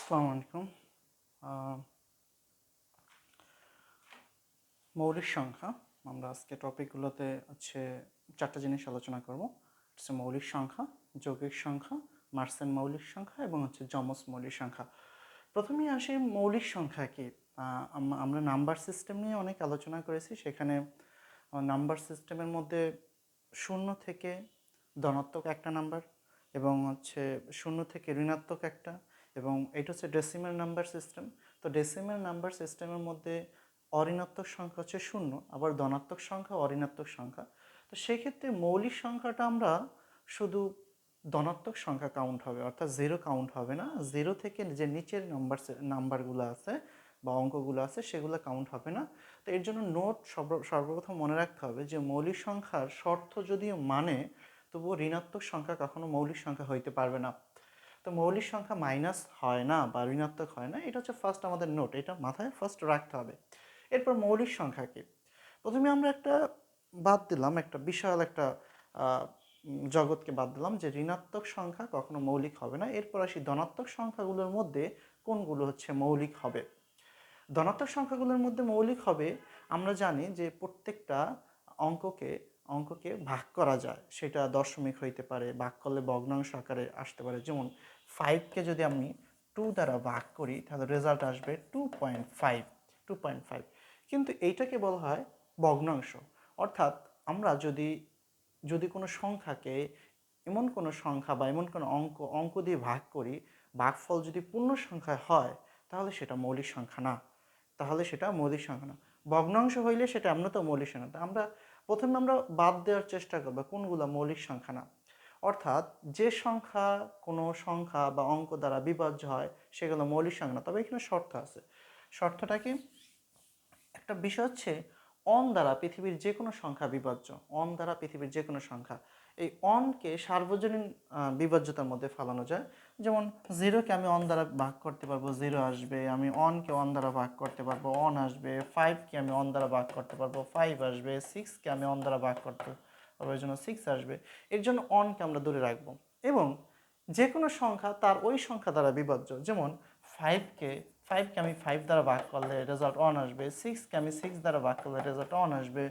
আসসালামু আলাইকুম। মৌলিক সংখ্যা, আমরা আজকে টপিকগুলোতে হচ্ছে চারটা জিনিস আলোচনা করব। হচ্ছে মৌলিক সংখ্যা, যৌগিক সংখ্যা মার্সেন মৌলিক সংখ্যা এবং হচ্ছে জমস মৌলিক সংখ্যা। প্রথমেই আসি মৌলিক সংখ্যা কি? আমরা নাম্বার সিস্টেম নিয়ে অনেক আলোচনা করেছি, সেখানে নাম্বার সিস্টেমের মধ্যে শূন্য থেকে ধনাত্মক একটা নাম্বার এবং হচ্ছে শূন্য থেকে ঋণাত্মক একটা এবং এটা হচ্ছে ডেসিমাল নাম্বার সিস্টেম তো ডেসিমাল নাম্বার সিস্টেমের মধ্যে অঋণাত্মক সংখ্যা হচ্ছে শূন্য, আবার ধনাত্মক সংখ্যা, অঋণাত্মক সংখ্যা। তো সেক্ষেত্রে মৌলিক সংখ্যাটা আমরা শুধু ধনাত্মক সংখ্যা কাউন্ট হবে, অর্থাৎ জিরো কাউন্ট হবে না। জিরো থেকে যে নিচের নাম্বার নাম্বারগুলো আছে বা অঙ্কগুলো আছে, সেগুলো কাউন্ট হবে না। তো এর জন্য নোট সর্ব- সর্বপ্রথম মনে রাখতে হবে যে মৌলিক সংখ্যার শর্ত যদিও মানে তবুও ঋণাত্মক সংখ্যা কখনো মৌলিক সংখ্যা হইতে পারবে না। তো মৌলিক সংখ্যা মাইনাস হয় না বা ঋণাত্মক হয় না, এটা হচ্ছে ফার্স্ট আমাদের নোট এটা মাথায় ফার্স্ট রাখতে হবে। এরপর মৌলিক সংখ্যা কি? প্রথমে আমরা একটা বাদ দিলাম, একটা বিশাল একটা জগৎকে বাদ দিলাম যে ঋণাত্মক সংখ্যা কখনো মৌলিক হবে না। এরপর আসি ধনাত্মক সংখ্যাগুলোর মধ্যে কোনগুলো হচ্ছে মৌলিক হবে? ধনাত্মক সংখ্যাগুলোর মধ্যে মৌলিক হবে, আমরা জানি যে প্রত্যেকটা অঙ্ককে অঙ্ককে ভাগ করা যায়। সেটা দশমিক হইতে পারে, ভাগ করলে ভগ্নাংশ আকারে আসতে পারে। যেমন ফাইভকে যদি আমি টু দ্বারা ভাগ করি, তাহলে রেজাল্ট আসবে two point five two point five কিন্তু এইটাকে বলা হয় ভগ্নাংশ। অর্থাৎ আমরা যদি যদি কোনো সংখ্যাকে এমন কোনো সংখ্যা বা এমন কোনো অঙ্ক অঙ্ক দিয়ে ভাগ করি, ভাগফল যদি পূর্ণ সংখ্যায় হয়, তাহলে সেটা মৌলিক সংখ্যা না। তাহলে সেটা মৌলিক সংখ্যা না। ভগ্নাংশ হইলে সেটা আমরা তো মৌলিক সংখ্যা আমরা, প্রথমে আমরা বাদ দেওয়ার চেষ্টা করব কোনগুলো মৌলিক সংখ্যা না। অর্থাৎ যে সংখ্যা কোনো সংখ্যা বা অঙ্ক দ্বারা বিভাজ্য হয়, সেগুলো মৌলিক সংখ্যা তবে এখানে শর্ত আছে। শর্তটা কি? একটা বিষয় হচ্ছে, অন দ্বারা পৃথিবীর যে কোনো সংখ্যা বিভাজ্য। অন দ্বারা পৃথিবীর যে কোনো সংখ্যা। এই অনকে সার্বজনীন বিভাজ্যতার মধ্যে ফালানো যায়। যেমন, জিরোকে আমি অন দ্বারা ভাগ করতে পারব, জিরো আসবে। আমি অনকে অন দ্বারা ভাগ করতে পারব, অন আসবে। ফাইভকে আমি অন দ্বারা ভাগ করতে পারব, ফাইভ আসবে। সিক্সকে আমি অন দ্বারা ভাগ করতে পারব এর জন্য সিক্স আসবে, এর জন্য অনকে আমরা দূরে রাখব। এবং যে কোনো সংখ্যা তার ওই সংখ্যা দ্বারা বিভাজ্য। যেমন ফাইভকে ফাইভকে আমি ফাইভ দ্বারা ভাগ করলে রেজাল্ট অন আসবে সিক্সকে আমি সিক্স দ্বারা ভাগ করলে রেজাল্ট অন আসবে।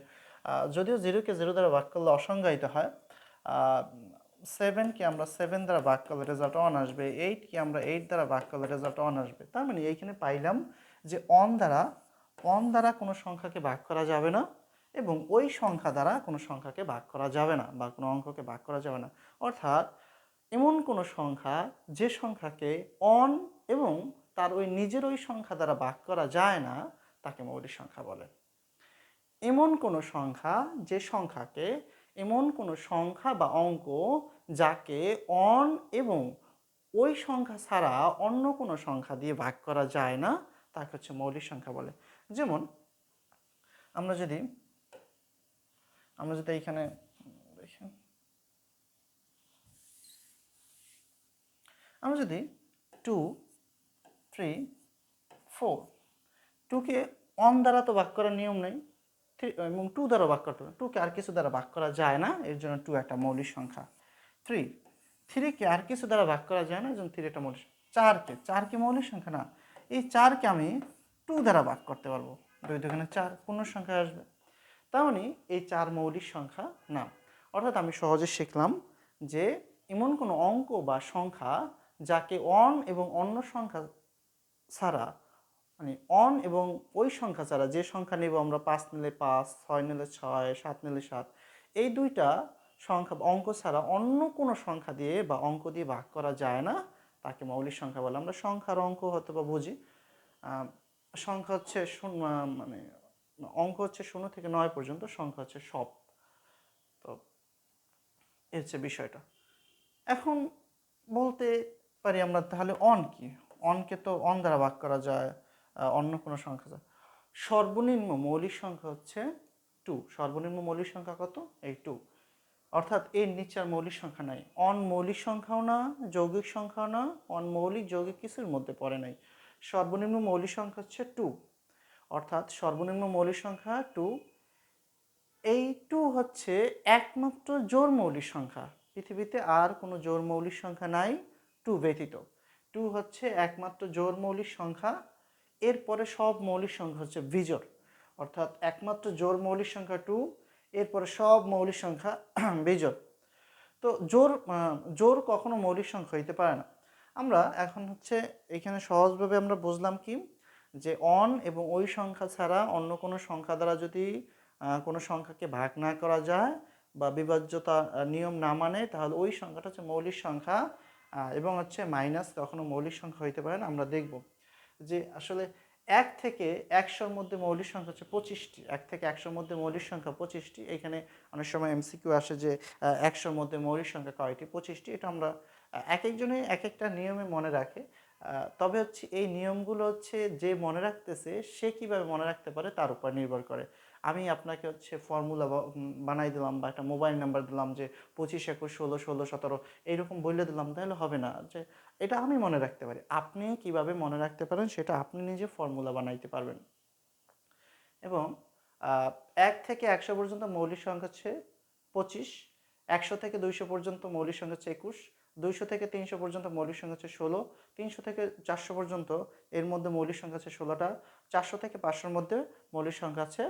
যদিও জিরোকে জিরো দ্বারা ভাগ করলে অসংজ্ঞায়িত হয় সেভেনকে আমরা সেভেন দ্বারা ভাগ করলে রেজাল্ট অন আসবে এইটকে আমরা এইট দ্বারা ভাগ করলে রেজাল্ট অন আসবে। তার মানে এইখানে পাইলাম যে অন দ্বারা অন দ্বারা কোনো সংখ্যাকে ভাগ করা যাবে না। এবং ওই সংখ্যা দ্বারা কোনো সংখ্যাকে ভাগ করা যাবে না বা কোনো অঙ্ককে ভাগ করা যাবে না। অর্থাৎ এমন কোনো সংখ্যা যে সংখ্যাকে অন এবং তার ওই নিজের ওই সংখ্যা দ্বারা ভাগ করা যায় না, তাকে মৌলিক সংখ্যা বলে। এমন কোনো সংখ্যা যে সংখ্যাকে, এমন কোনো সংখ্যা বা অঙ্ক যাকে অন এবং ওই সংখ্যা ছাড়া অন্য কোনো সংখ্যা দিয়ে ভাগ করা যায় না, তাকে হচ্ছে মৌলিক সংখ্যা বলে। যেমন আমরা যদি আমরা যদি এইখানে আমরা যদি টু থ্রি ফোর টুকে অন দ্বারা তো ভাগ করার নিয়ম নেই। থ্রি এবং টু দ্বারা ভাগ করতে টুকে আর কিছু দ্বারা ভাগ করা যায় না, এর জন্য টু একটা মৌলিক সংখ্যা। থ্রি থ্রিকে আর কিছু দ্বারা ভাগ করা যায় না, এর জন্য থ্রি একটা মৌলিক। চারকে চারকে মৌলিক সংখ্যা না? এই চারকে আমি টু দ্বারা ভাগ করতে পারব। দুই দুখানে চার পূর্ণ সংখ্যা আসবে মানে এই চার মৌলিক সংখ্যা না অর্থাৎ আমি সহজে শিখলাম যে এমন কোনো অঙ্ক বা সংখ্যা যাকে অন এবং অন্য সংখ্যা ছাড়া মানে অন এবং ওই সংখ্যা ছাড়া, যে সংখ্যা নেব আমরা পাঁচ নিলে পাঁচ, ছয় নিলে ছয়, সাত নিলে সাত, এই দুইটা সংখ্যা অঙ্ক ছাড়া অন্য কোনো সংখ্যা দিয়ে বা অঙ্ক দিয়ে ভাগ করা যায় না। তাকে মৌলিক সংখ্যা বলে আমরা সংখ্যার অঙ্ক হয়তো বা বুঝি। সংখ্যা হচ্ছে মানে অঙ্ক হচ্ছে শূন্য থেকে নয় পর্যন্ত, সংখ্যা হচ্ছে সব। তো এই হচ্ছে বিষয়টা। এখন বলতে পারি আমরা তাহলে অন কি? অনকে তো অন দ্বারা ভাগ করা যায় অন্য কোনো সংখ্যা যায়। সর্বনিম্ন মৌলিক সংখ্যা হচ্ছে টু সর্বনিম্ন মৌলিক সংখ্যা কত? এই টু অর্থাৎ এর নিচে আর মৌলিক সংখ্যা নাই। অন মৌলিক সংখ্যাও না, যৌগিক সংখ্যাও না অন মৌলিক, যৌগিক কিছুর মধ্যে পড়ে নাই। সর্বনিম্ন মৌলিক সংখ্যা হচ্ছে টু অর্থাৎ সর্বনিম্ন মৌলিক সংখ্যা টু এই টু হচ্ছে একমাত্র জোর মৌলিক সংখ্যা। পৃথিবীতে আর কোনো জোর মৌলিক সংখ্যা নাই টু ব্যতীত। টু হচ্ছে একমাত্র জোর মৌলিক সংখ্যা, এরপরে সব মৌলিক সংখ্যা হচ্ছে বিজোড়। অর্থাৎ একমাত্র জোর মৌলিক সংখ্যা টু এরপরে সব মৌলিক সংখ্যা বিজোড়। তো জোর জোর কখনো মৌলিক সংখ্যা হইতে পারে না। আমরা এখন হচ্ছে এখানে সহজভাবে আমরা বুঝলাম কি যে অন এবং ওই সংখ্যা ছাড়া অন্য কোনো সংখ্যা দ্বারা যদি কোনো সংখ্যাকে ভাগ না করা যায় বা বিভাজ্যতা নিয়ম না মানে তাহলে ওই সংখ্যাটা হচ্ছে মৌলিক সংখ্যা এবং হচ্ছে মাইনাস কখনো মৌলিক সংখ্যা হইতে পারে না, আমরা দেখব। যে আসলে এক থেকে একশোর মধ্যে মৌলিক সংখ্যা হচ্ছে পঁচিশটি, এক থেকে একশোর মধ্যে মৌলিক সংখ্যা পঁচিশটি, এখানে অনেক সময় এমসিকিউ আসে যে একশোর মধ্যে মৌলিক সংখ্যা কয়টি? পঁচিশটি, এটা আমরা এক একজনে এক একটা নিয়মে মনে রাখে। তবে হচ্ছে এই নিয়মগুলো হচ্ছে যে মনে রাখতেছে, সে কীভাবে মনে রাখতে পারে তার উপর নির্ভর করে। আমি আপনাকে হচ্ছে ফর্মুলা বানাই দিলাম বা একটা মোবাইল নাম্বার দিলাম যে পঁচিশ, একুশ, ষোলো ষোলো, সতেরো, এইরকম বলে দিলাম, তাহলে হবে না। যে এটা আমি মনে রাখতে পারি। আপনি কীভাবে মনে রাখতে পারেন সেটা আপনি নিজে ফর্মুলা বানাইতে পারবেন। এবং এক থেকে একশো পর্যন্ত মৌলিক সংখ্যা হচ্ছে পঁচিশ, একশো থেকে দুইশো পর্যন্ত মৌলিক সংখ্যা হচ্ছে একুশ, দুইশো থেকে তিনশো পর্যন্ত মৌলিক সংখ্যা হচ্ছে ষোলো তিনশো থেকে চারশো পর্যন্ত এর মধ্যে মৌলিক সংখ্যা আছে ষোলোটা, চারশো থেকে পাঁচশোর মধ্যে মৌলিক সংখ্যা আছে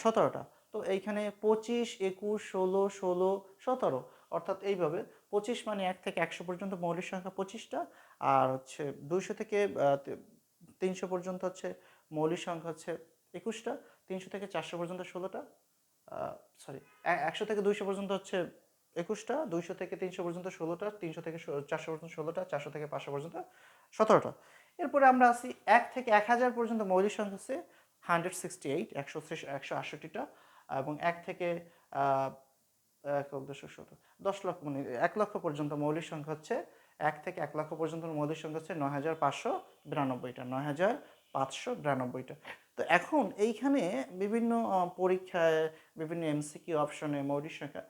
সতেরোটা। তো এইখানে পঁচিশ, একুশ, ষোলো ষোলো, সতেরো। অর্থাৎ এইভাবে পঁচিশ মানে এক থেকে একশো পর্যন্ত মৌলিক সংখ্যা পঁচিশটা। আর হচ্ছে দুইশো থেকে তিনশো পর্যন্ত হচ্ছে মৌলিক সংখ্যা হচ্ছে একুশটা, তিনশো থেকে চারশো পর্যন্ত ষোলোটা সরি একশো থেকে দুইশো পর্যন্ত হচ্ছে একুশটা, দুইশো থেকে তিনশো পর্যন্ত ষোলোটা, তিনশো থেকে চারশো পর্যন্ত ষোলোটা, চারশো থেকে পাঁচশো পর্যন্ত সতেরোটা। এরপরে আমরা আসি এক থেকে এক হাজার পর্যন্ত মৌলিক সংখ্যা হচ্ছে হান্ড্রেড সিক্সটি এইট একশো একশো আটষট্টিটা এবং এক থেকে এক দুশো সতেরো দশ লক্ষ মানে এক লক্ষ পর্যন্ত মৌলিক সংখ্যা হচ্ছে এক থেকে এক লক্ষ পর্যন্ত মৌলিক সংখ্যা হচ্ছে নয় হাজার পাঁচশো বিরানব্বইটা, নয় হাজার পাঁচশো বিরানব্বইটা। তো এখন এইখানে বিভিন্ন পরীক্ষায়, বিভিন্ন এমসিকিউ অপশনে মৌলিক সংখ্যা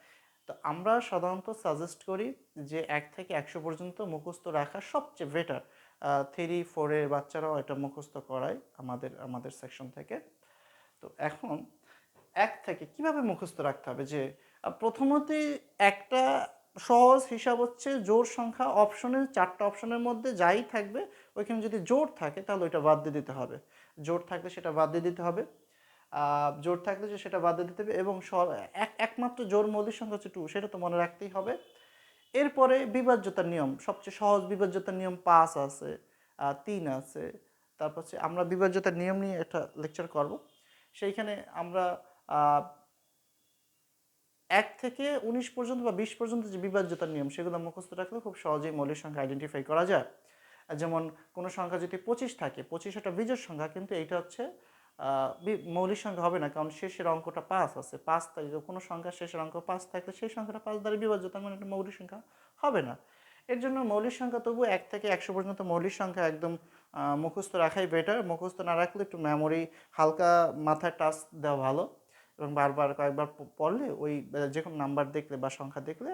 তো আমরা সাধারণত সাজেস্ট করি যে এক থেকে একশো পর্যন্ত মুখস্থ রাখা সবচেয়ে বেটার থ্রি ফোরের বাচ্চারাও এটা মুখস্থ করায় আমাদের আমাদের সেকশন থেকে। তো এখন এক থেকে কীভাবে মুখস্থ রাখতে হবে? যে আহ, প্রথমতেই একটা সহজ হিসাব হচ্ছে জোর সংখ্যা অপশনের চারটা অপশনের মধ্যে যাই থাকবে ওইখানে যদি জোর থাকে তাহলে ওইটা বাদ দিয়ে দিতে হবে। জোর থাকলে সেটা বাদ দিয়ে দিতে হবে। জোর থাকলে যে সেটা বাদ দিতে হবে এবং এক একমাত্র জোর মৌলিক সংখ্যা হচ্ছে টু, সেটা তো মনে রাখতেই হবে। এরপরে বিভাজ্যতার নিয়ম, সবচেয়ে সহজ বিভাজ্যতার নিয়ম পাঁচ আছে তিন আছে। তারপর হচ্ছে আমরা বিভাজ্যতার নিয়ম নিয়ে একটা লেকচার করব। সেইখানে আমরা এক থেকে উনিশ পর্যন্ত বা বিশ পর্যন্ত যে বিভাজ্যতার নিয়ম, সেগুলো মুখস্থ রাখলে খুব সহজেই মৌলিক সংখ্যা আইডেন্টিফাই করা যায়। যেমন কোনো সংখ্যা যদি পঁচিশ থাকে, পঁচিশ একটা বিজোড় সংখ্যা, কিন্তু এইটা হচ্ছে মৌলিক সংখ্যা হবে না, কারণ শেষের অঙ্কটা পাঁচ আছে। পাঁচ থাকে কোনো সংখ্যা শেষের অঙ্ক পাঁচ থাকলে সেই সংখ্যাটা পাঁচ দ্বারা বিভাজ্য, তার মানে এটা মৌলিক সংখ্যা হবে না। এর জন্য মৌলিক সংখ্যা তবু এক থেকে একশো পর্যন্ত মৌলিক সংখ্যা একদম মুখস্থ রাখাই বেটার মুখস্থ না রাখলে একটু মেমোরি হালকা মাথায় টাচ দেওয়া ভালো। এবং বারবার কয়েকবার পড়লে ওই যে কোনো নাম্বার দেখলে বা সংখ্যা দেখলে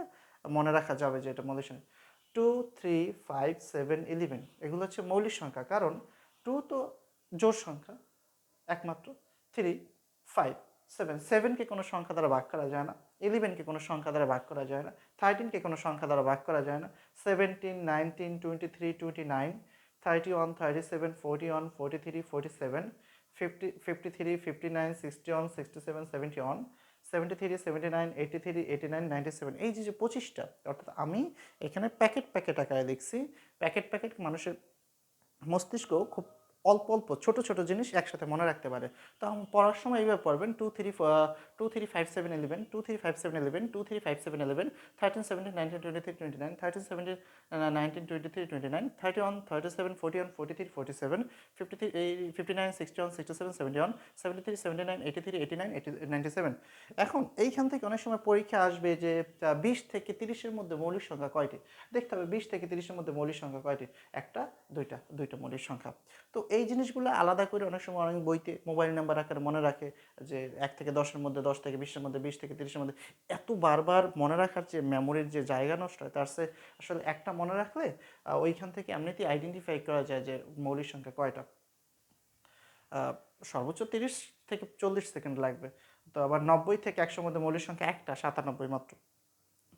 মনে রাখা যাবে যে এটা মৌলিক সংখ্যা। Two three five seven eleven এগুলো হচ্ছে মৌলিক সংখ্যা। কারণ টু তো জোর সংখ্যা। একমাত্র থ্রি ফাইভ সেভেন সেভেনকে কোনো সংখ্যা দ্বারা ভাগ করা যায় না ইলেভেনকে কোনো সংখ্যা দ্বারা ভাগ করা যায় না থার্টিনকে কোনো সংখ্যা দ্বারা ভাগ করা যায় না seventeen nineteen twenty three twenty nine thirty one thirty seven forty one forty three forty seven fifty fifty three fifty nine sixty one sixty seven seventy one seventy three seventy nine eighty three eighty nine ninety seven এই যে যে পঁচিশটা, অর্থাৎ আমি এখানে packet packet আকারে দেখছি packet packet মানুষের মস্তিষ্ক খুব অল্প অল্প, ছোট ছোট জিনিস একসাথে মনে রাখতে পারে। তো পড়ার সময় এইভাবে পড়বেন two three two three five seven eleven two three five seven eleven two three five seven eleven thirteen seventeen nineteen twenty three twenty nine thirteen seventeen nineteen twenty three twenty nine thirty one thirty seven forty one forty three forty seven fifty three এই fifty nine sixty one sixty seven seventy one seventy three seventy nine eighty three eighty nine eighty ninety seven এখন এইখান থেকে অনেক সময় পরীক্ষা আসবে যে বিশ থেকে তিরিশের মধ্যে মৌলিক সংখ্যা কয়টি? দেখতে হবে বিশ থেকে তিরিশের মধ্যে মৌলিক সংখ্যা কয়টি? একটা, দুইটা দুইটা মৌলিক সংখ্যা। তো এই জিনিসগুলো আলাদা করে অনেক সময় অনেক বইতে মোবাইল নাম্বার আকারে মনে রাখে যে এক থেকে দশের মধ্যে, দশ থেকে বিশের মধ্যে, বিশ থেকে তিরিশের মধ্যে। এত বারবার মনে রাখার যে মেমোরির যে জায়গা নষ্ট হয়, তার সে আসলে একটা মনে রাখলে ওইখান থেকে এমনিতেই আইডেন্টিফাই করা যায় যে মৌলিক সংখ্যা কয়টা। সর্বোচ্চ তিরিশ থেকে চল্লিশ সেকেন্ড লাগবে। তো আবার নব্বই থেকে একশোর মধ্যে মৌলিক সংখ্যা একটা, সাতানব্বই মাত্র।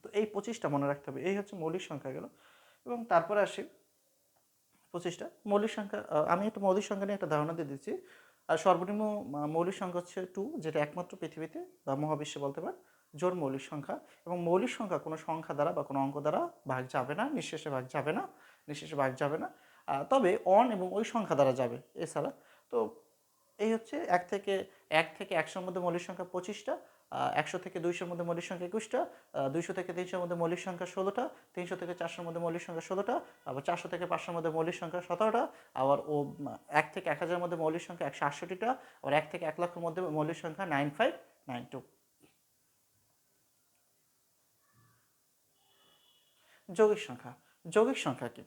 তো এই পঁচিশটা মনে রাখতে হবে। এই হচ্ছে মৌলিক সংখ্যা সংখ্যাগুলো। এবং তারপরে আসি পঁচিশটা। মৌলিক সংখ্যা আমি একটা মৌলিক সংখ্যা নিয়ে একটা ধারণা দিয়ে দিচ্ছি। আর সর্বনিম্ন মৌলিক সংখ্যা হচ্ছে টু যেটা একমাত্র পৃথিবীতে, বা মহাবিশ্বে বলতে পারেন, জোর মৌলিক সংখ্যা। এবং মৌলিক সংখ্যা কোনো সংখ্যা দ্বারা বা কোনো অঙ্ক দ্বারা ভাগ যাবে না, নিঃশেষে ভাগ যাবে না, নিঃশেষে ভাগ যাবে না। তবে অন এবং ওই সংখ্যা দ্বারা যাবে এছাড়া। তো এই হচ্ছে এক থেকে এক থেকে একশোর মধ্যে মৌলিক সংখ্যা পঁচিশটা একশো থেকে দুইশোর মধ্যে মৌলিক সংখ্যা একুশটা দুইশো থেকে তিনশোর মধ্যে মৌলিক সংখ্যা ষোলোটা, তিনশো থেকে চারশোর মধ্যে মৌলিক সংখ্যা ষোলোটা, আবার চারশো থেকে পাঁচশোর মধ্যে মৌলিক সংখ্যা সতেরোটা, আবার ও এক থেকে এক হাজারের মধ্যে মৌলিক সংখ্যা একশো আটষট্টিটা, আবার এক থেকে এক লক্ষের মধ্যে মৌলিক সংখ্যা নাইন ফাইভ নাইন টু। যৌগিক সংখ্যা। যৌগিক সংখ্যা কি?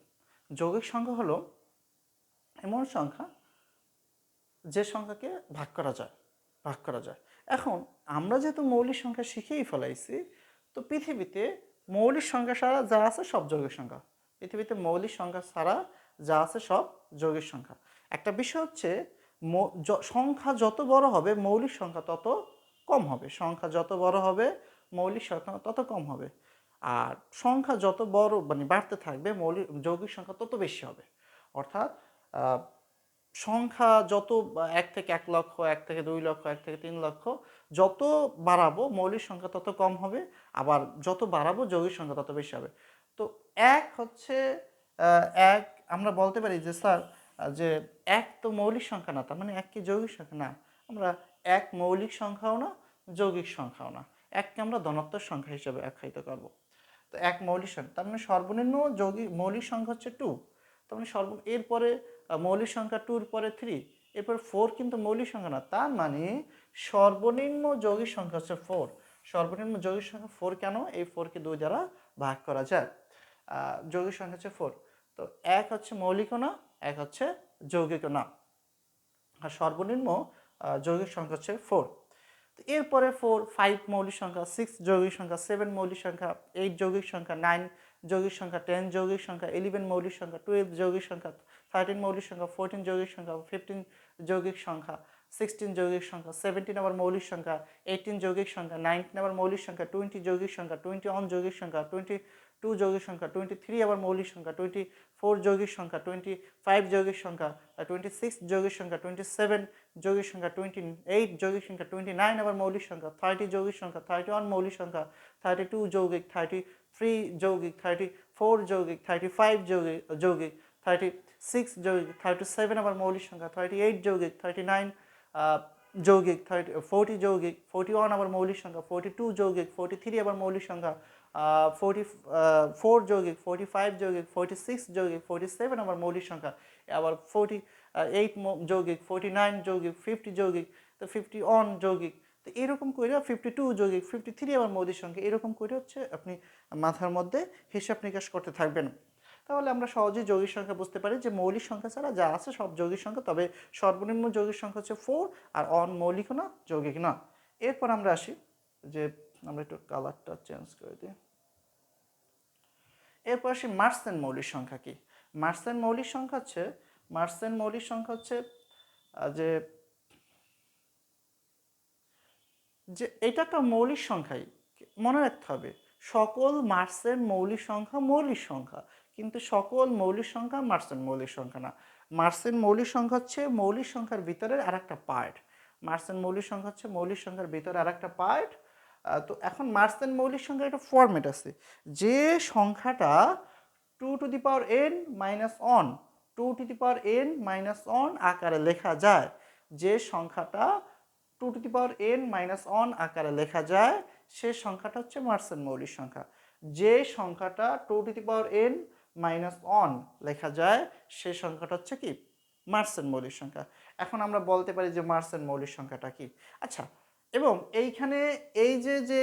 যৌগিক সংখ্যা হলো এমন সংখ্যা যে সংখ্যাকে ভাগ করা যায়, ভাগ করা যায়। এখন আমরা যেহেতু মৌলিক সংখ্যা শিখেই ফেলাইছি, তো পৃথিবীতে মৌলিক সংখ্যা ছাড়া যা আছে সব যৌগিক সংখ্যা। পৃথিবীতে মৌলিক সংখ্যা ছাড়া যা আছে সব যৌগিক সংখ্যা। একটা বিষয় হচ্ছে সংখ্যা যত বড় হবে, মৌলিক সংখ্যা তত কম হবে। সংখ্যা যত বড় হবে, মৌলিক সংখ্যা তত কম হবে। আর সংখ্যা যত বড় মানে বাড়তে থাকবে, মৌলিক, যৌগিক সংখ্যা তত বেশি হবে। অর্থাৎ সংখ্যা যত এক থেকে এক লক্ষ, এক থেকে দুই লক্ষ, এক থেকে তিন লক্ষ, যত বাড়াবো মৌলিক সংখ্যা তত কম হবে, আবার যত বাড়াবো যৌগিক সংখ্যা তত বেশি হবে। তো এক হচ্ছে এক, আমরা বলতে পারি যে, স্যার, যে এক তো মৌলিক সংখ্যা না, তার মানে এক কি যৌগিক সংখ্যা? না, আমরা এক মৌলিক সংখ্যাও না, যৌগিক সংখ্যাও না। এককে আমরা ধনাত্মক সংখ্যা হিসেবে আখ্যায়িত করব। তো এক মৌলিক সংখ্যা, তার মানে সর্বনিম্ন যৌগিক মৌলিক সংখ্যা হচ্ছে টু তার মানে সর্ব, এরপরে মৌলিক সংখ্যা টুর পরে থ্রি এরপর ফোর কিন্তু মৌলিক সংখ্যা না। তার মানে সর্বনিম্ন যৌগিক সংখ্যা হচ্ছে ফোর সর্বনিম্ন যৌগিক সংখ্যা ফোর কেন? এই ফোরকে দুই দ্বারা ভাগ করা যায়। যৌগিক সংখ্যা হচ্ছে ফোর তো এক হচ্ছে মৌলিক না, এক হচ্ছে যৌগিক না। আর সর্বনিম্ন যৌগিক সংখ্যা হচ্ছে ফোর এরপরে ফোর ফাইভ মৌলিক সংখ্যা সিক্স যৌগিক সংখ্যা সেভেন মৌলিক সংখ্যা এইট যৌগিক সংখ্যা নাইন যৌগিক সংখ্যা টেন যৌগিক সংখ্যা ইলেভেন মৌলিক সংখ্যা টুয়েলভ যৌগিক সংখ্যা থার্টিন মৌলিক সংখ্যা ফোরটিন যৌগিক সংখ্যা ফিফটিন যৌগিক সংখ্যা সিক্সটিন যৌগিক সংখ্যা সেভেন্টিন আবার মৌলিক সংখ্যা এইটিন যৌগিক সংখ্যা নাইনটিন আবার মৌলিক সংখ্যা টোয়েন্টি যৌগিক সংখ্যা টোয়েন্টি ওয়ান যৌগিক সংখ্যা টোয়েন্টি টু যৌগিক সংখ্যা টোয়েন্টি থ্রি আবার মৌলিক সংখ্যা টোয়েন্টি ফোর যৌগিক সংখ্যা টোয়েন্টি ফাইভ যৌগিক সংখ্যা টোয়েন্টি সিক্স যৌগিক সংখ্যা টোয়েন্টি সেভেন যৌগিক সংখ্যা টোয়েন্টি এইট যৌগিক সংখ্যা টোয়েন্টি নাইন আবার মৌলিক সংখ্যা থার্টি যৌগিক সংখ্যা থার্টি ওয়ান মৌলিক সংখ্যা থার্টি টু যৌগিক থার্টি থ্রি যৌগিক থার্টি ফোর যৌগিক থার্টি ফাইভ যৌগিক যৌগিক থার্টি সিক্স যৌগিক থার্টি সেভেন আবার মৌলিক সংখ্যা থার্টি এইট যৌগিক থার্টি নাইন যৌগিক থার্টি ফোরটি যৌগিক ফোরটি ওয়ান আবার মৌলিক সংখ্যা ফোরটি টু যৌগিক ফোরটি থ্রি আবার মৌলিক সংখ্যা ফোরটি ফোর যৌগিক ফোরটি ফাইভ যৌগিক ফোরটি সিক্স যৌগিক ফোরটি সেভেন আবার মৌলিক সংখ্যা, আবার ফোরটি এইট যৌগিক ফোরটি নাইন যৌগিক ফিফটি যৌগিক তো ফিফটি ওয়ান যৌগিক তো এরকম করে ফিফটি টু যৌগিক ফিফটি থ্রি আবার মৌলিক সংখ্যা, এরকম করে হচ্ছে আপনি মাথার মধ্যে হিসাব নিকাশ করতে থাকবেন। তাহলে আমরা সহজেই যৌগিক সংখ্যা বুঝতে পারি যে মৌলিক সংখ্যা ছাড়া যা আছে সব যৌগিক সংখ্যা, তবে সর্বনিম্ন যৌগিক সংখ্যা হচ্ছে ফোর আর অন মৌলিকও না, যৌগিক না। এরপর আমরা আসি যে আমরা একটু কালারটা চেঞ্জ করে দিই। এরপর আসি মার্সেন মৌলিক সংখ্যা কি? মার্সেন মৌলিক সংখ্যা হচ্ছে মার্সেন মৌলিক সংখ্যা হচ্ছে যে যে এটা একটা মৌলিক সংখ্যাই, মনে রাখতে হবে। সকল মার্সের মৌলিক সংখ্যা মৌলিক সংখ্যা। কিন্তু সকল মৌলিক সংখ্যা মার্সের মৌলিক সংখ্যা না। মার্সের মৌলিক সংখ্যা হচ্ছে মৌলিক সংখ্যার ভিতরের আরেকটা পার্ট। মার্সের মৌলিক সংখ্যা হচ্ছে মৌলিক সংখ্যার ভিতরে আরেকটা পার্ট। তো এখন মার্সেন মৌলিক সংখ্যার একটা ফরম্যাট আছে। যে সংখ্যাটা two two the power n minus one two two the power n minus one আকারে লেখা যায়। যে সংখ্যাটা two two the power n minus one আকারে লেখা যায়, সে সংখ্যাটা হচ্ছে মার্সেন মৌলিক সংখ্যা। যে সংখ্যাটা two two the power n minus one লেখা যায় সে সংখ্যাটা হচ্ছে কি? মার্সেন মৌলিক সংখ্যা। এখন আমরা বলতে পারি যে মার্সেন মৌলিক সংখ্যাটা কি? আচ্ছা এবং এইখানে এই যে যে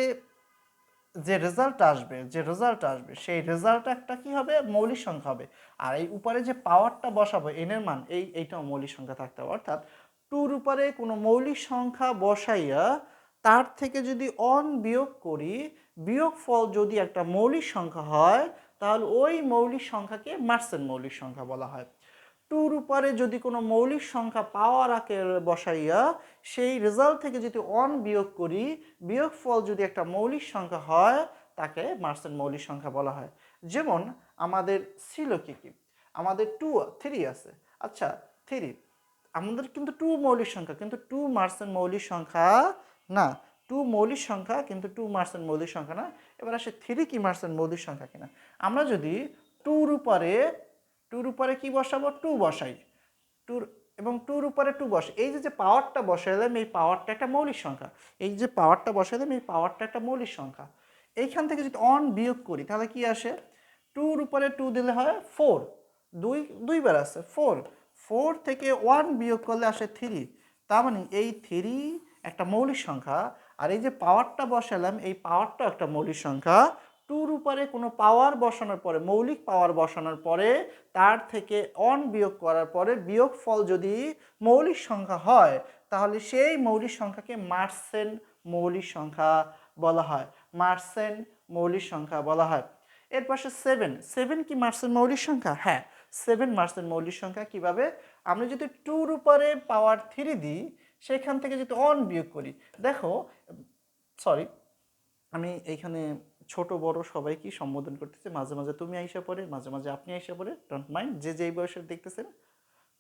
যে রেজাল্ট আসবে, যে রেজাল্ট আসবে, সেই রেজাল্ট একটা কি হবে? মৌলিক সংখ্যা হবে। আর এই উপরে যে পাওয়ারটা বসাবো এনের মান, এই, এইটাও মৌলিক সংখ্যা থাকতে হবে। অর্থাৎ টুর উপরে কোনো মৌলিক সংখ্যা বসাইয়া, তার থেকে যদি অন বিয়োগ করি বিয়োগ ফল যদি একটা মৌলিক সংখ্যা হয় তাহলে ওই মৌলিক সংখ্যাকে মার্সেন মৌলিক সংখ্যা বলা হয়। টুর উপরে যদি কোনো মৌলিক সংখ্যা পাওয়ার আকে বসাইয়া, সেই রেজাল্ট থেকে যদি অন বিয়োগ করি বিয়োগ ফল যদি একটা মৌলিক সংখ্যা হয়, তাকে মার্সেন মৌলিক সংখ্যা বলা হয়। যেমন আমাদের ছিল কি কি? আমাদের টু থ্রি আছে। আচ্ছা থ্রি আমাদের কিন্তু টু মৌলিক সংখ্যা, কিন্তু টু মার্সের মৌলিক সংখ্যা না। টু মৌলিক সংখ্যা কিন্তু টু মার্সের মৌলিক সংখ্যা না। এবার আসে থ্রি কি মার্সের মৌলিক সংখ্যা কিনা। আমরা যদি টুর উপরে টুর উপরে কি বসাবো? টু বসাই। টুর এবং টুর উপরে টু বস, এই যে যে পাওয়ারটা বসাইলাম, এই পাওয়ারটা একটা মৌলিক সংখ্যা। এই যে পাওয়ারটা বসাইলাম, এই পাওয়ারটা একটা মৌলিক সংখ্যা। এইখান থেকে যদি অন বিয়োগ করি, তাহলে কি আসে? টুর উপরে টু দিলে হয় ফোর দুই, দুইবার আসে ফোর ফোর থেকে ওয়ান বিয়োগ করলে আসে থ্রি তার মানে এই থ্রি একটা মৌলিক সংখ্যা আর এই যে পাওয়ারটা বসালাম, এই পাওয়ারটা একটা মৌলিক সংখ্যা। টুর উপরে কোনো পাওয়ার বসানোর পরে, মৌলিক পাওয়ার বসানোর পরে, তার থেকে অন বিয়োগ করার পরে বিয়োগ ফল যদি মৌলিক সংখ্যা হয়, তাহলে সেই মৌলিক সংখ্যাকে মার্সেন মৌলিক সংখ্যা বলা হয়। মার্সেন মৌলিক সংখ্যা বলা হয়। এর পাশে সেভেন সেভেন কি মার্সের মৌলিক সংখ্যা? হ্যাঁ সেভেন মার্সের মৌলিক সংখ্যা কীভাবে? আমরা যদি টুর উপরে পাওয়ার থ্রি দিই, সেখান থেকে যদি অন বিয়োগ করি, দেখো সরি আমি এইখানে ছোট, বড় সবাইকেই সম্বোধন করতেছি। মাঝে মাঝে তুমি আইসা পড়ে, মাঝে মাঝে আপনি আইসা পড়ে। ডোন্ট মাইন্ড যে, যেই বয়সের দেখতেছেন।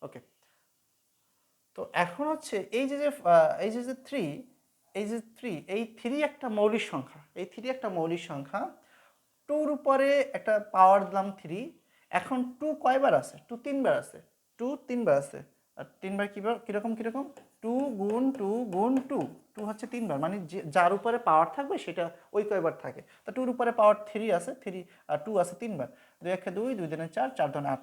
ওকে তো এখন হচ্ছে এই যে যে এই যে যে থ্রি এই যে থ্রি এই থ্রি একটা মৌলিক সংখ্যা। এই থ্রি একটা মৌলিক সংখ্যা। টুর উপরে একটা পাওয়ার দিলাম থ্রি এখন টু কয়বার আছে? টু তিনবার আছে। টু তিনবার আছে। আর তিনবার কীবার কীরকম কীরকম? টু গুণ টু গুণ টু। টু হচ্ছে তিনবার মানে যে, যার উপরে পাওয়ার থাকবে সেটা ওই কয়বার থাকে। তা টুর উপরে পাওয়ার থ্রি আছে থ্রি আর টু আছে তিনবার। দুই একে দুই দুই দিনে চার চার ধনে আট।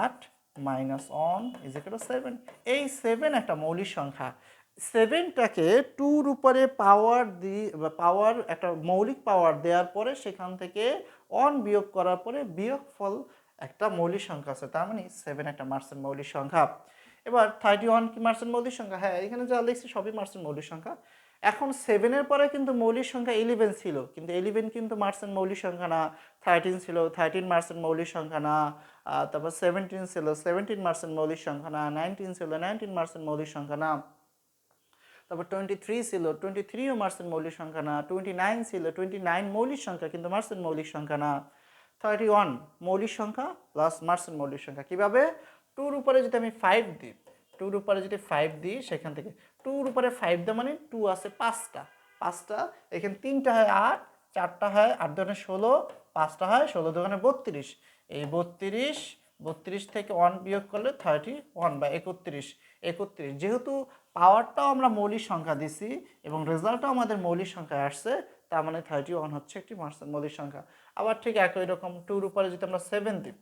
আট minus one is equal seven এই সেভেন একটা মৌলিক সংখ্যা। সেভেনটাকে টুর উপরে পাওয়ার দি পাওয়ার একটা মৌলিক পাওয়ার দেওয়ার পরে সেখান থেকে অন বিয়োগ করার পরে বিয়োগ ফল একটা মৌলিক সংখ্যা আছে। তার মানে সেভেন একটা মার্সের মৌলিক সংখ্যা। এবার থার্টি ওয়ান কি মার্সের মৌলিক সংখ্যা? হ্যাঁ এখানে যা লিখছি সবই মার্সের মৌলিক সংখ্যা। এখন সেভেনের পরে কিন্তু মৌলিক সংখ্যা ইলেভেন ছিল, কিন্তু ইলেভেন কিন্তু মার্সের মৌলিক সংখ্যা না থার্টিন ছিল থার্টিন মার্সের মৌলিক সংখ্যা না তারপর সেভেন্টিন ছিল সেভেন্টিন মার্সের মৌলিক সংখ্যা না নাইনটিন ছিল নাইনটিন মার্সের মৌলিক সংখ্যা না। তারপর টোয়েন্টি থ্রি ছিল টোয়েন্টি থ্রিও মার্সের মৌলিক সংখ্যা না টোয়েন্টি নাইন ছিল টোয়েন্টি নাইন মৌলিক সংখ্যা কিন্তু মার্সের মৌলিক সংখ্যা না। থার্টি ওয়ান মৌলিক সংখ্যা প্লাস মার্সের মৌলিক সংখ্যা। কীভাবে? টুর উপরে যদি আমি ফাইভ দিই টুর উপরে যদি ফাইভ দিই সেখান থেকে টুর উপরে ফাইভ দেওয়া মানে টু আছে পাঁচটা। পাঁচটা, এখানে তিনটা হয় আট, চারটা হয় আট দোকানে ষোলো, পাঁচটা হয় ষোলো দোকানে বত্রিশ। এই বত্রিশ বত্রিশ থেকে ওয়ান বিয়োগ করলে থার্টি ওয়ান বা একত্রিশ একত্রিশ। যেহেতু পাওয়ারটাও আমরা মৌলিক সংখ্যা দিছি এবং রেজাল্টটাও আমাদের মৌলিক সংখ্যায় আসছে, তার মানে থার্টি ওয়ান হচ্ছে একটি মৌলিক সংখ্যা। আবার ঠিক একই রকম টুর উপরে যদি আমরা সেভেন দিই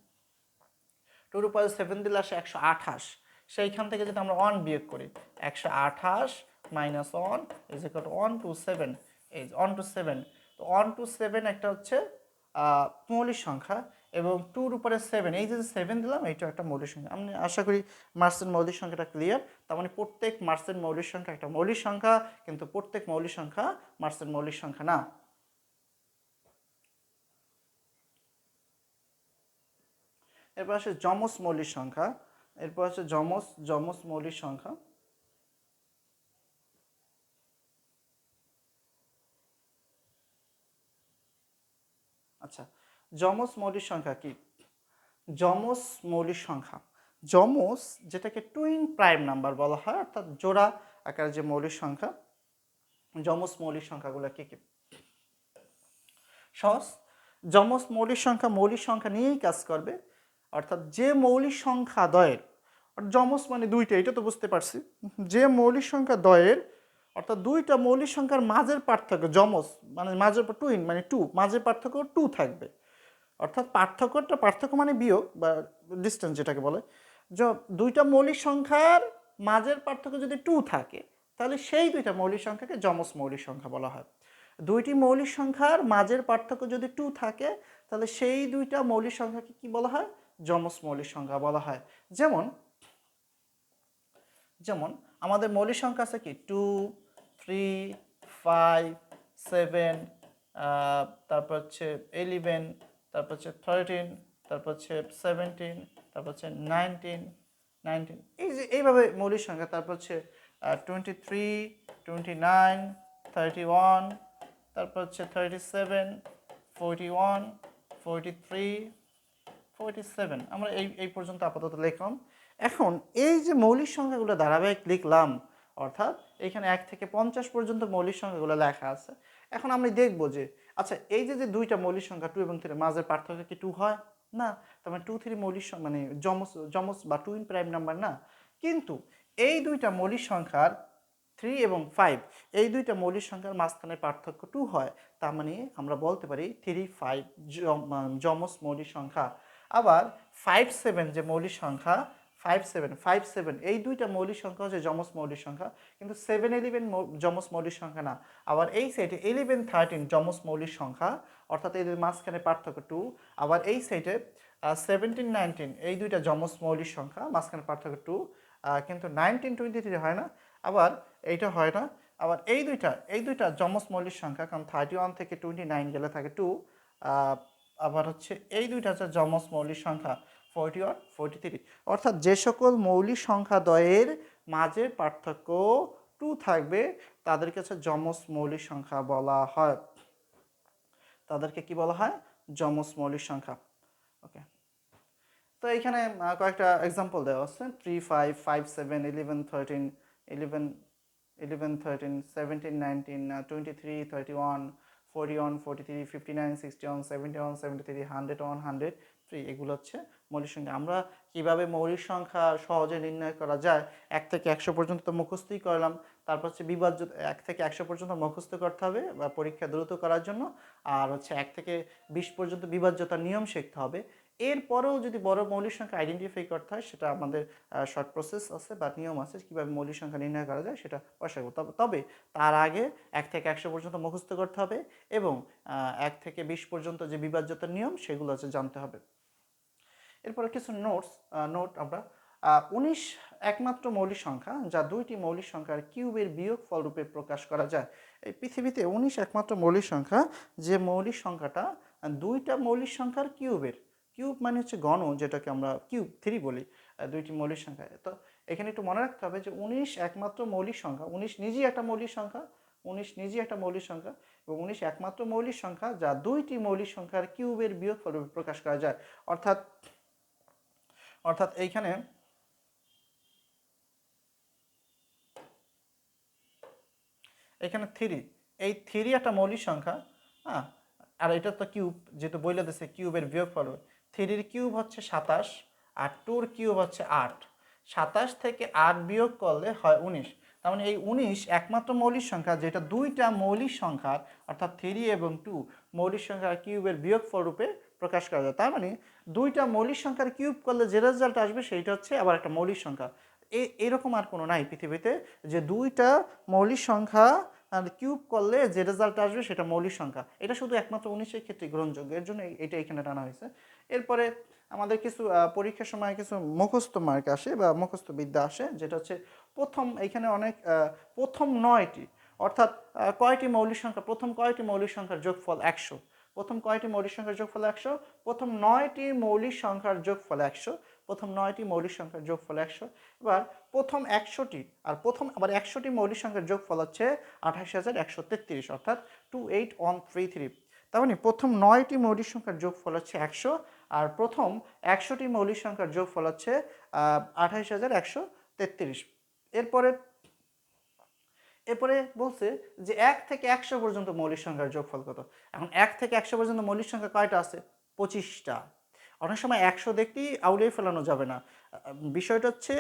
টুর উপরে সেভেন দিলে আসে একশো আঠাশ। সেইখান থেকে যদি আমরা ওয়ান বিয়োগ করি, একশো আঠাশ minus one is equal one two seven এই ওয়ান টু সেভেন তো ওয়ান টু সেভেন একটা হচ্ছে মৌলিক সংখ্যা এবং টুর উপরে সেভেন এই যে সেভেন দিলাম, এইটা একটা মৌলিক সংখ্যা। আমি আশা করি মার্সের মৌলিক সংখ্যাটা ক্লিয়ার তার মানে প্রত্যেক মার্সের মৌলিক সংখ্যা একটা মৌলিক সংখ্যা, কিন্তু প্রত্যেক মৌলিক সংখ্যা মার্সের মৌলিক সংখ্যা না। এরপর আসে যমস মৌলিক সংখ্যা, এরপর আছে যমস যমস মৌলিক সংখ্যা। আচ্ছা যমস মৌলিক সংখ্যা কি? যমস মৌলিক সংখ্যা। যমস যেটাকে টুইন প্রাইম নাম্বার বলা হয়, অর্থাৎ জোড়া আকারের যে মৌলিক সংখ্যা যমস মৌলিক সংখ্যাগুলো কি কি? সহজ যমস মৌলিক সংখ্যা মৌলিক সংখ্যা নিয়েই কাজ করবে অর্থাৎ যে মৌলিক সংখ্যা দয়ের যমস মানে দুইটা, এটা তো বুঝতে পারছি। যে মৌলিক সংখ্যা দয়ের, অর্থাৎ দুইটা মৌলিক সংখ্যার মাঝের পার্থক্য যমস মানে মাঝের টুইন মানে টু মাঝের পার্থক্য টু থাকবে। অর্থাৎ পার্থক্যটা, পার্থক্য মানে বিয়োগ বা ডিস্টেন্স যেটাকে বলে। য- দুইটা মৌলিক সংখ্যার মাঝের পার্থক্য যদি টু থাকে, তাহলে সেই দুইটা মৌলিক সংখ্যাকে যমস মৌলিক সংখ্যা বলা হয়। দুইটি মৌলিক সংখ্যার মাঝের পার্থক্য যদি টু থাকে, তাহলে সেই দুইটা মৌলিক সংখ্যাকে কি বলা হয়? যমস মৌলিক সংখ্যা বলা হয়। যেমন যেমন আমাদের মৌলিক সংখ্যা আছে কি? টু থ্রি ফাইভ সেভেন তারপর হচ্ছে ইলেভেন তারপর হচ্ছে থার্টিন তারপর হচ্ছে সেভেন্টিন তারপর হচ্ছে নাইনটিন নাইনটিন এই যে, এইভাবে মৌলিক সংখ্যা, তারপর হচ্ছে twenty three twenty nine thirty one তারপর হচ্ছে thirty seven forty one forty three forty seven আমরা এই এই পর্যন্ত আপাতত লিখলাম। এখন এই যে মৌলিক সংখ্যাগুলো ধারাবাহিক লিখলাম, অর্থাৎ এখানে এক থেকে পঞ্চাশ পর্যন্ত মৌলিক সংখ্যাগুলো লেখা আছে। এখন আমি দেখব যে আচ্ছা এই যে যে দুইটা মৌলিক সংখ্যা টু এবং থ্রি মাঝের পার্থক্য কি টু হয়? না, তার মানে টু থ্রি মৌলিক মানে জমস জমস বা টু ইন প্রাইম নাম্বার না। কিন্তু এই দুইটা মৌলিক সংখ্যার থ্রি এবং ফাইভ এই দুইটা মৌলিক সংখ্যার মাঝখানে পার্থক্য টু হয়। তার মানে আমরা বলতে পারি থ্রি ফাইভ জমস মৌলিক সংখ্যা আবার ফাইভ সেভেন যে মৌলিক সংখ্যা ফাইভ সেভেন ফাইভ সেভেন এই দুইটা মৌলিক সংখ্যা হচ্ছে জমস মৌলিক সংখ্যা, কিন্তু সেভেন ইলেভেন জমস মৌলিক সংখ্যা না। আবার এই সাইডে ইলেভেন থার্টিন জমস মৌলিক সংখ্যা, অর্থাৎ এদের মাঝখানে পার্থক্য টু আবার এই সাইডে সেভেন্টিন নাইনটিন এই দুইটা জমস মৌলিক সংখ্যা মাঝখানে পার্থক্য টু কিন্তু নাইনটিন টোয়েন্টি থ্রি হয় না, আবার এইটা হয় না, আবার এই দুইটা এই দুইটা জমস মৌলিক সংখ্যা, কারণ থার্টি ওয়ান থেকে টোয়েন্টি নাইন গেলে থাকে টু আবার হচ্ছে এই দুইটা হচ্ছে জমস মৌলিক সংখ্যা ফোরটি ওয়ান ফোরটি থ্রি অর্থাৎ যে সকল মৌলিক সংখ্যা দ্বয়ের মাঝে পার্থক্য টু থাকবে, তাদেরকে হচ্ছে জমস মৌলিক সংখ্যা বলা হয়। তাদেরকে কি বলা হয়? জমস মৌলিক সংখ্যা। ওকে তো এখানে কয়েকটা এক্সাম্পল দেওয়া আছে। Three five five seven eleven thirteen eleven eleven thirteen seventeen nineteen twenty three thirty one forty one forty three fifty nine sixty one seventy one seventy three hundred one hundred three এগুলো হচ্ছে মৌলিক সংখ্যা। আমরা কীভাবে মৌলিক সংখ্যা সহজে নির্ণয় করা যায়? এক থেকে একশো পর্যন্ত তো মুখস্থই করলাম। তারপর হচ্ছে বিভাজ্য, এক থেকে একশো পর্যন্ত মুখস্থ করতে হবে বা পরীক্ষা দ্রুত করার জন্য। আর হচ্ছে এক থেকে বিশ পর্যন্ত বিভাজ্যতার নিয়ম শিখতে হবে। এরপরেও যদি বড় মৌলিক সংখ্যা আইডেন্টিফাই করতে হয়, সেটা আমাদের শর্ট প্রসেস আছে বা নিয়ম আছে কীভাবে মৌলিক সংখ্যা নির্ণয় করা যায়, সেটা পয়সা তবে তবে তার আগে এক থেকে একশো পর্যন্ত মুখস্থ করতে হবে এবং এক থেকে বিশ পর্যন্ত যে বিভাজ্যতার নিয়ম, সেগুলো হচ্ছে জানতে হবে। এরপরে কিছু নোটস নোট আমরা উনিশ একমাত্র মৌলিক সংখ্যা, যা দুইটি মৌলিক সংখ্যার কিউবের বিয়োগ ফলরূপে প্রকাশ করা যায়। এই পৃথিবীতে উনিশ একমাত্র মৌলিক সংখ্যা, যে মৌলিক সংখ্যাটা দুইটা মৌলিক সংখ্যার কিউবের কিউব মানে হচ্ছে গণ, যেটাকে আমরা কিউব থ্রি বলি দুইটি মৌলিক সংখ্যা। তো এখানে একটু মনে রাখতে হবে যে উনিশ একমাত্র মৌলিক সংখ্যা, উনিশ নিজেই একটা মৌলিক সংখ্যা, উনিশ নিজেই একটা মৌলিক সংখ্যা, এবং উনিশ একমাত্র মৌলিক সংখ্যা যা দুইটি মৌলিক সংখ্যার কিউবের বিয়োগ প্রকাশ করা যায়। অর্থাৎ অর্থাৎ এইখানে এখানে থ্রি, এই থ্রি একটা মৌলিক সংখ্যা হ্যাঁ আর এটা তো কিউব, যেহেতু বইলে দিচ্ছে কিউবের বিয়োগফল। থ্রির কিউব হচ্ছে সাতাশ আর টুর কিউব হচ্ছে আট। সাতাশ থেকে আট বিয়োগ করলে হয় উনিশ। তার মানে এই উনিশ একমাত্র মৌলিক সংখ্যা, যেটা দুইটা মৌলিক সংখ্যার অর্থাৎ থ্রি এবং টু, মৌলিক সংখ্যার কিউবের বিয়োগফল রূপে প্রকাশ করা যায়। তার মানে দুইটা মৌলিক সংখ্যার কিউব করলে যে রেজাল্ট আসবে সেইটা হচ্ছে আবার একটা মৌলিক সংখ্যা। এরকম আর কোনো নাই পৃথিবীতে যে দুইটা মৌলিক সংখ্যা কিউব করলে যে রেজাল্ট আসবে সেটা মৌলিক সংখ্যা। এটা শুধু একমাত্র উনিশের ক্ষেত্রে গ্রহণযোগ্য। এর জন্য এটা এখানে টানা হয়েছে। এরপরে আমাদের কিছু পরীক্ষার সময় কিছু মুখস্থ মার্ক আসে বা মুখস্থ বিদ্যা আসে, যেটা হচ্ছে প্রথম, এখানে অনেক প্রথম নয়টি, অর্থাৎ কয়টি মৌলিক সংখ্যা, প্রথম কয়টি মৌলিক সংখ্যার যোগফল একশো? প্রথম কয়টি মৌলিক সংখ্যার যোগফল একশো? প্রথম নয়টি মৌলিক সংখ্যার যোগফল একশো? প্রথম নয়টি মৌলিক সংখ্যার যোগফল একশো? এবার প্রথম একশোটি, আর প্রথম, আবার একশোটি মৌলিক সংখ্যার যোগফল হচ্ছে আঠাশ হাজার একশো তেত্রিশ, অর্থাৎ two eight one three three তার মানে প্রথম নয়টি মৌলিক সংখ্যার যোগফল হচ্ছে একশো, আর প্রথম একশোটি মৌলিক সংখ্যার যোগফল হচ্ছে আঠাইশ হাজার একশো তেত্রিশ। এরপরে এরপরে বলছে যে এক থেকে একশো পর্যন্ত মৌলিক সংখ্যার যোগফল কত? এখন এক থেকে একশো পর্যন্ত মৌলিক সংখ্যা কয়টা আছে? পঁচিশটা। অনেক সময় একশো দেখতেই আউলিয়ে ফেলানো যাবে না। বিষয়টা হচ্ছে,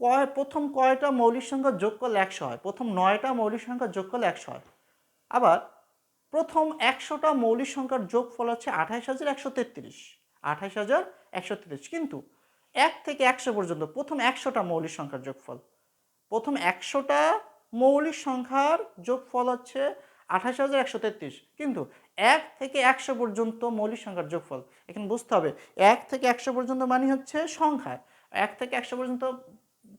কয়, প্রথম কয়টা মৌলিক সংখ্যা যোগ করলে একশো হয়? প্রথম নয়টা মৌলিক সংখ্যা যোগ করলে একশো হয়। আবার প্রথম একশোটা মৌলিক সংখ্যার যোগফল হচ্ছে আঠাশ হাজার একশো তেত্রিশ। আঠাশ হাজার একশো তেত্রিশ। কিন্তু এক থেকে একশো পর্যন্ত প্রথম একশোটা মৌলিক সংখ্যার যোগফল। প্রথম একশোটা মৌলিক সংখ্যার যোগফল হচ্ছে আঠাশ হাজার একশো তেত্রিশ। কিন্তু এক থেকে একশো পর্যন্ত মৌলিক সংখ্যার যোগফল, এখানে বুঝতে হবে, এক থেকে একশো পর্যন্ত মানে হচ্ছে সংখ্যায় এক থেকে একশো পর্যন্ত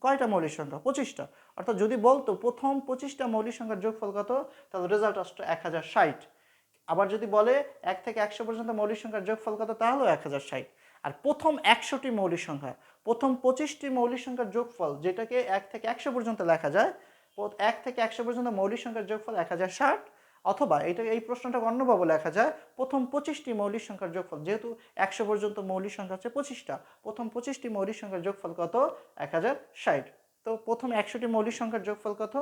কয়টা মৌলিক সংখ্যা? পঁচিশটা। অর্থাৎ যদি বলতো প্রথম পঁচিশটা মৌলিক সংখ্যার যোগফল কত? তাহলে রেজাল্ট আসতো এক হাজার ষাট। আবার যদি বলে এক থেকে একশো পর্যন্ত মৌলিক সংখ্যার যোগফল কত? তাহলেও এক হাজার ষাট। আর প্রথম একশোটি মৌলিক সংখ্যা, প্রথম পঁচিশটি মৌলিক সংখ্যার যোগফল যেটাকে এক থেকে একশো পর্যন্ত লেখা যায়, এক থেকে একশো পর্যন্ত মৌলিক সংখ্যার যোগফল এক হাজার ষাট। অথবা এটা, এই প্রশ্নটা অন্যভাবে লেখা যায়, প্রথম পঁচিশটি মৌলিক সংখ্যার যোগফল, যেহেতু একশো পর্যন্ত মৌলিক সংখ্যা হচ্ছে পঁচিশটা, প্রথম পঁচিশটি মৌলিক সংখ্যার যোগফল কত? এক হাজার ষাট। তো প্রথম একশোটি মৌলিক সংখ্যার যোগফল কত?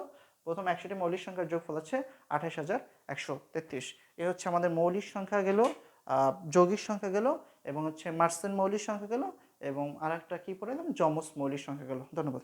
প্রথম একশোটি মৌলিক সংখ্যার যোগফল হচ্ছে আঠাশ হাজার একশো তেত্রিশ। এ হচ্ছে আমাদের মৌলিক সংখ্যা গেল যৌগিক সংখ্যা গেল, এবং হচ্ছে মার্সেন মৌলিক সংখ্যা গেল, এবং আর আরেকটা কি পড়ালাম জমস মৌলিক সংখ্যা গেল। ধন্যবাদ।